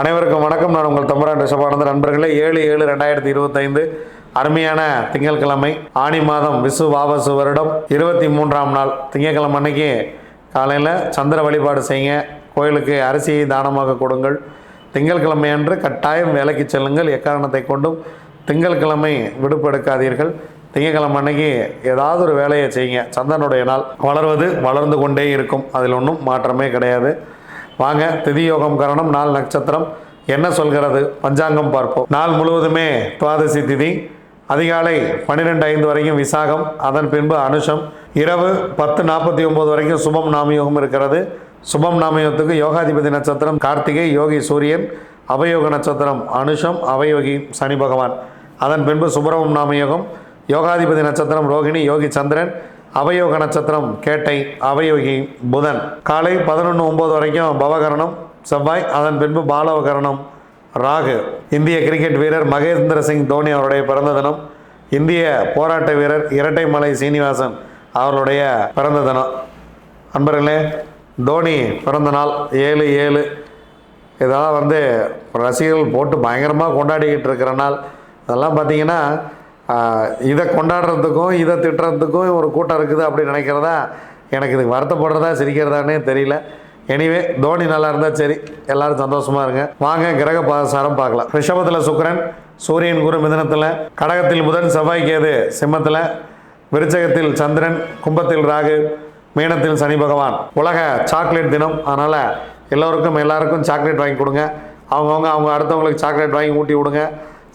அனைவருக்கும் வணக்கம். நான் உங்கள் தம்பரான் ரிஷபானந்த நண்பர்களே ஏழு ஏழு ரெண்டாயிரத்தி இருபத்தைந்து அருமையான திங்கட்கிழமை ஆணி மாதம் விசு வாபசு வருடம் இருபத்தி மூன்றாம் நாள். திங்கட்கிழமை அன்னைக்கு காலையில் சந்திர வழிபாடு செய்யுங்க. கோயிலுக்கு அரிசியை தானமாக கொடுங்கள். திங்கட்கிழமை அன்று கட்டாயம் வேலைக்கு செல்லுங்கள். எக்காரணத்தை கொண்டும் திங்கட்கிழமை விடுப்பு எடுக்காதீர்கள் திங்கட்கிழமை அன்னைக்கு ஏதாவது ஒரு வேலையை செய்யுங்க. சந்தனுடைய நாள் வளர்வது வளர்ந்து கொண்டே இருக்கும். அதில் ஒன்றும் மாற்றமே கிடையாது. வாங்க திதி யோகம் கரணம் நாள் நட்சத்திரம். என்ன சொல்கிறது? பஞ்சாங்கம் பார்ப்போம். நாள் முழுவதுமே துவாதசி திதி. அதிகாலை பன்னிரெண்டு ஐந்து வரைக்கும் விசாகம் அதன் பின்பு அனுஷம். இரவு பத்து நாற்பத்தி ஒம்பது வரைக்கும் சுபம் நாமயோகம் இருக்கிறது. சுபம் நாமயோகத்துக்கு யோகாதிபதி நட்சத்திரம் கார்த்திகை யோகி சூரியன் அவயோக நட்சத்திரம் அனுஷம் அவயோகி சனி பகவான். அதன் பின்பு சுப்பிரமம் நாமயோகம் யோகாதிபதி நட்சத்திரம் ரோகிணி யோகி சந்திரன். அவயோக நட்சத்திரம் கேட்டை அவயோகி புதன். காலை பதினொன்று ஒம்பது வரைக்கும் பவகரணம் செவ்வாய் அதன் பின்பு பாலவகரணம் ராகு. இந்திய கிரிக்கெட் வீரர் மகேந்திர சிங் தோனி அவருடைய பிறந்த தினம். இந்திய போராட்ட வீரர் இரட்டைமலை சீனிவாசன் அவர்களுடைய பிறந்த தினம். அன்பர்களே தோனி பிறந்த நாள் ஏழு ஏழு. இதெல்லாம் வந்து ரசிகர்கள் போட்டு பயங்கரமாக கொண்டாடிக்கிட்டு இருக்கிற நாள். இதெல்லாம் பார்த்தீங்கன்னா இதை கொண்டாடுறதுக்கும் இதை திட்டுறதுக்கும் ஒரு கூட்டம் இருக்குது அப்படின்னு நினைக்கிறதா? எனக்கு இது வருத்தப்படுறதா சிரிக்கிறதானே தெரியல. எனிவே தோனி நல்லா இருந்தால் சரி. எல்லாரும் சந்தோஷமாக இருங்க. வாங்க கிரக பாசாரம் பார்க்கலாம். ரிஷபத்தில் சுக்கரன் சூரியன் குரு மிதனத்தில் கடகத்தில் புதன் செவ்வாய் கேது சிம்மத்தில் விருச்சகத்தில் சந்திரன் கும்பத்தில் ராகு மீனத்தில் சனி பகவான். உலக சாக்லேட் தினம். அதனால் எல்லோருக்கும் எல்லாருக்கும் சாக்லேட் வாங்கி கொடுங்க. அவங்கவுங்க அவங்க அடுத்தவங்களுக்கு சாக்லேட் வாங்கி ஊட்டி விடுங்க.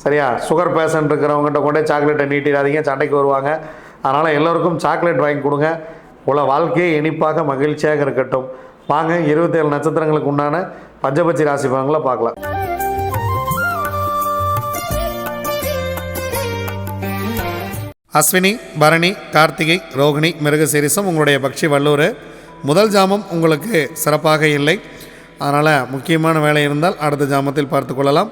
சரியா? சுகர் பேஷண்ட் இருக்கிறவங்ககிட்ட கொண்டே சாக்லேட்டை நீட்டிடாதீங்க சண்டைக்கு வருவாங்க. அதனால் எல்லோருக்கும் சாக்லேட் வாங்கி கொடுங்க. உள்ள வாழ்க்கையே இனிப்பாக மகிழ்ச்சியாக இருக்கட்டும். வாங்க இருபத்தேழு நட்சத்திரங்களுக்கு உண்டான பஞ்சபட்சி ராசி பலன்களை பார்க்கலாம். அஸ்வினி பரணி கார்த்திகை ரோகிணி மிருகசீரிசம் உங்களுடைய பக்ஷி வல்லூர் முதல் ஜாமம் உங்களுக்கு சிறப்பாக இல்லை. அதனால் முக்கியமான வேலை இருந்தால் அடுத்த ஜாமத்தில் பார்த்து கொள்ளலாம்.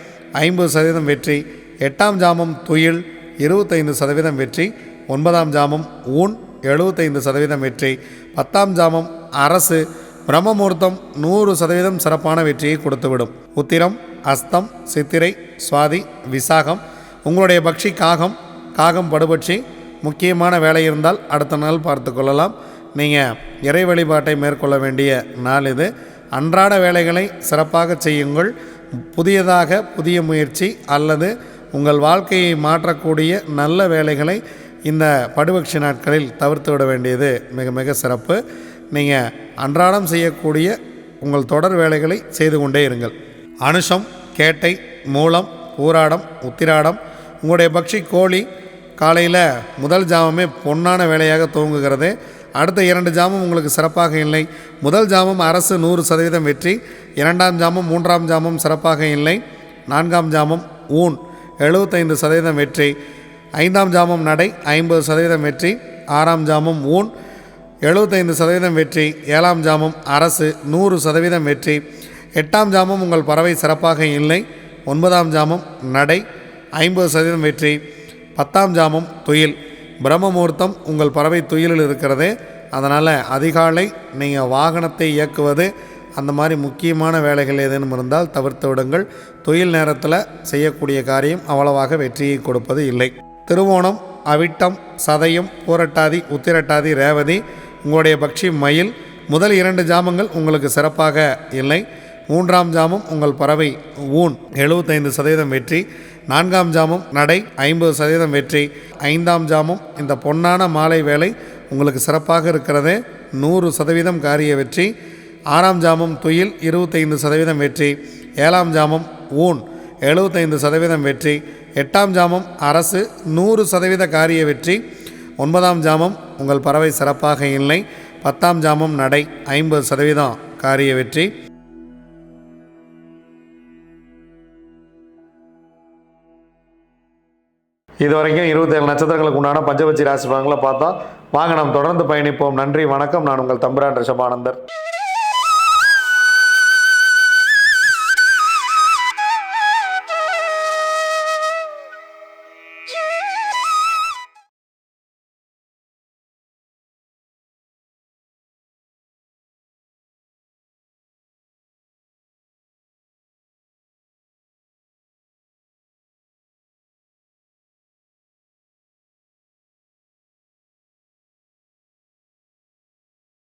ஐம்பது சதவீதம் வெற்றி எட்டாம் ஜாமம் துயில் இருபத்தைந்து சதவீதம் வெற்றி ஒன்பதாம் ஜாமம் ஊன் எழுபத்தைந்து சதவீதம் வெற்றி பத்தாம் ஜாமம் அரசு பிரம்மமுகூர்த்தம் நூறு சதவீதம் சிறப்பான வெற்றியை கொடுத்துவிடும். உத்திரம் அஸ்தம் சித்திரை சுவாதி விசாகம் உங்களுடைய பக்ஷி காகம் காகம் படுபட்சி முக்கியமான வேலை இருந்தால் அடுத்த நாள் பார்த்து கொள்ளலாம். நீங்கள் இறை வழிபாட்டை மேற்கொள்ள வேண்டிய நாள் இது. அன்றாட வேலைகளை சிறப்பாக செய்யுங்கள். புதியதாக புதிய முயற்சி அல்லது உங்கள் வாழ்க்கையை மாற்றக்கூடிய நல்ல வேலைகளை இந்த படுபக்ஷி நாட்களில் தவிர்த்து விட வேண்டியது மிக மிக சிறப்பு. நீங்கள் அன்றாடம் செய்யக்கூடிய உங்கள் தொடர் வேலைகளை செய்து கொண்டே இருங்கள். அனுஷம் கேட்டை மூலம் ஊராடம் உத்திராடம் உங்களுடைய பக்ஷி கோழி காலையில் முதல் ஜாமமே பொன்னான வேலையாக துவங்குகிறது. அடுத்த இரண்டு ஜாமம் உங்களுக்கு சிறப்பாக இல்லை. முதல் ஜாமம் அரசு நூறு சதவீதம் வெற்றி. இரண்டாம் ஜாமம் மூன்றாம் ஜாமம் சிறப்பாக இல்லை. நான்காம் ஜாமம் ஊன் எழுபத்தைந்து சதவீதம் வெற்றி. ஐந்தாம் ஜாமம் நடை ஐம்பது சதவீதம் வெற்றி. ஆறாம் ஜாமம் ஊன் எழுபத்தைந்து சதவீதம் வெற்றி. ஏழாம் ஜாமம் அரசு நூறு சதவீதம் வெற்றி. எட்டாம் ஜாமம் உங்கள் பறவை சிறப்பாக இல்லை. ஒன்பதாம் ஜாமம் நடை ஐம்பது சதவீதம் வெற்றி. பத்தாம் ஜாமம் துயில். பிரம்ம முகூர்த்தம் உங்கள் பறவை துயிலில் இருக்கிறது. அதனால் அதிகாலை நீங்கள் வாகனத்தை இயக்குவது அந்த மாதிரி முக்கியமான வேலைகள் ஏதேனும் இருந்தால் தவிர்த்து விடுங்கள். தொழில் நேரத்தில் செய்யக்கூடிய காரியம் அவ்வளவாக வெற்றியை கொடுப்பது இல்லை. திருவோணம் அவிட்டம் சதயம் பூரட்டாதி உத்திரட்டாதி ரேவதி உங்களுடைய பக்ஷி மயில் முதல் இரண்டு ஜாமங்கள் உங்களுக்கு சிறப்பாக இல்லை. மூன்றாம் ஜாமம் உங்கள் பறவை ஊன் எழுபத்தைந்து சதவீதம் வெற்றி. நான்காம் ஜாமம் நடை ஐம்பது சதவீதம் வெற்றி. ஐந்தாம் ஜாமம் இந்த பொன்னான மாலை வேலை உங்களுக்கு சிறப்பாக இருக்கிறது. நூறு சதவீதம் காரிய வெற்றி. ஆறாம் ஜாமம் துயில் இருபத்தைந்து சதவீதம் வெற்றி ஏழாம் ஜாமம் ஊன் எழுபத்தைந்து சதவீதம் வெற்றி எட்டாம் ஜாமம் அரசு நூறு சதவீத காரிய வெற்றி ஒன்பதாம் ஜாமம் உங்கள் பறவை சிறப்பாக இல்லை பத்தாம் ஜாமம் நடை ஐம்பது சதவீதம் காரிய வெற்றி. இது வரைக்கும் இருபத்தேழு நட்சத்திரங்களுக்கு உண்டான பஞ்சபட்சி ராசி பலன்களை பார்த்தோம் வாங்க நாம் தொடர்ந்து பயணிப்போம். நன்றி வணக்கம். நான் உங்கள் தம்பிரான் ரிஷபானந்தர்.